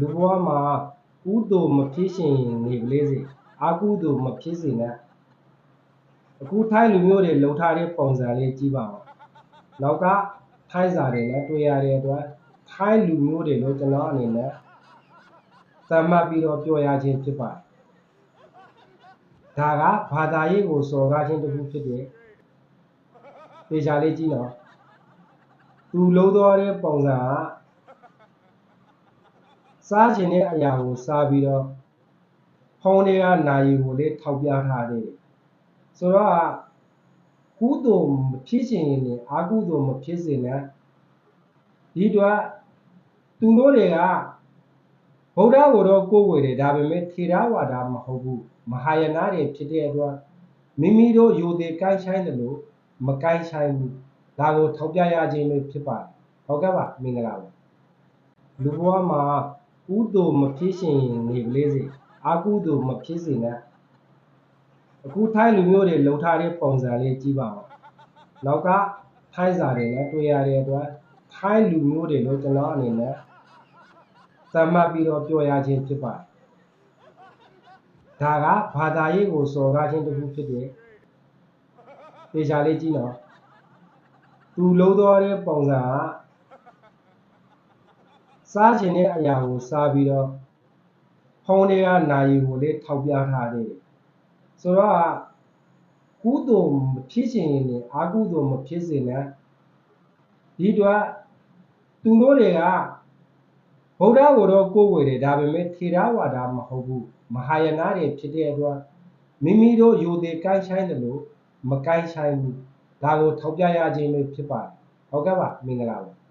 လူဘဝမှာကုသိုလ်မဖြစ်ရှင်နေပလေးစေအကုသိုလ်မဖြစ်စေနဲ့အခုထိုင်းလူမျိုးတွေလှုပ်ထားတဲ့ပုံစံလေးကြည့်ပါဦးနောက်ကထိုင်းစာတွေနဲ့တွေ့ရတဲ့အတွက်ထိုင်းလူမျိုးတွေလို့ကျွန်တော်အနေနဲ့သတ်မှတ်ပြီးတော့ပြောရခြင်းဖြစ်ပါတယ်ဒါကဘာသာရေးကိုစော်ကားခြင်းတစ်ခုဖြစ်တယ်ပေချာလေးကြည့်နော်သူလုံးတော်တဲ့ပုံစံက စားခြင်းတဲ့အရာကိုစားပြီးတော့ဖုံးတွေကနာယီကိုလေးထောက်ပြထားသေးတယ်ဆိုတော့ကုသိုလ်မဖြစ်ခြင်းနဲ့အာကုသိုလ်မဖြစ်စေနဲ့ဒီတော့သူတို့တွေကဗုဒ္ဓကိုတော့ကိုးကွယ်တယ်ဒါပေမဲ့ထေရဝါဒမဟုတ်ဘူးမဟာယာနတွေဖြစ်တဲ့အတွက်မိမိတို့ယူသေးကိုင်းဆိုင်တယ်လို့မကိုင်းဆိုင်ဘူးဒါကိုထောက်ပြရခြင်းပဲဖြစ်ပါတယ်ဟုတ်ကဲ့ပါမင်္ဂလာပါလူဘဝမှာ ကုသိုလ်မဖြစ်ရှင်နေပလေးစေအကုသိုလ်မဖြစ်စေနဲ့အခုထိုင်းလူမျိုးတွေလှုပ်ထားတဲ့ပုံစံလေးကြည့်ပါဦးနောက်ကထိုင်းစာတွေနဲ့တွေ့ရတဲ့အတွက်ထိုင်းလူမျိုးတွေလို့ကျွန်တော်အနေနဲ့သတ်မှတ်ပြီးတော့ပြောရခြင်းဖြစ်ပါတယ်ဒါကဘာသာရေးကိုစော်ကားခြင်းတစ်ခုဖြစ်တယ်ပေချာလေးကြည့်နော်သူလုံးတော်တဲ့ပုံစံက စားခြင်းတဲ့အရာကိုစားပြီးတော့ဖုံးတွေကနာယီကိုလေးထောက်ပြထားသေးတယ်ဆိုတော့ကုသိုလ်မဖြစ်ခြင်းနဲ့အာကုသိုလ်မဖြစ်စေနဲ့ဒီတော့သူတို့တွေကဗုဒ္ဓကိုတော့ကိုးကွယ်တယ်ဒါပေမဲ့ထေရဝါဒမဟုတ်ဘူးမဟာယာနတွေဖြစ်တဲ့အတွက်မိမိတို့ယူသေးကိုင်းဆိုင်တယ်လို့မကိုင်းဆိုင်ဘူးဒါကိုထောက်ပြရခြင်းပဲဖြစ်ပါတယ်ဟုတ်ကဲ့ပါမင်္ဂလာပါ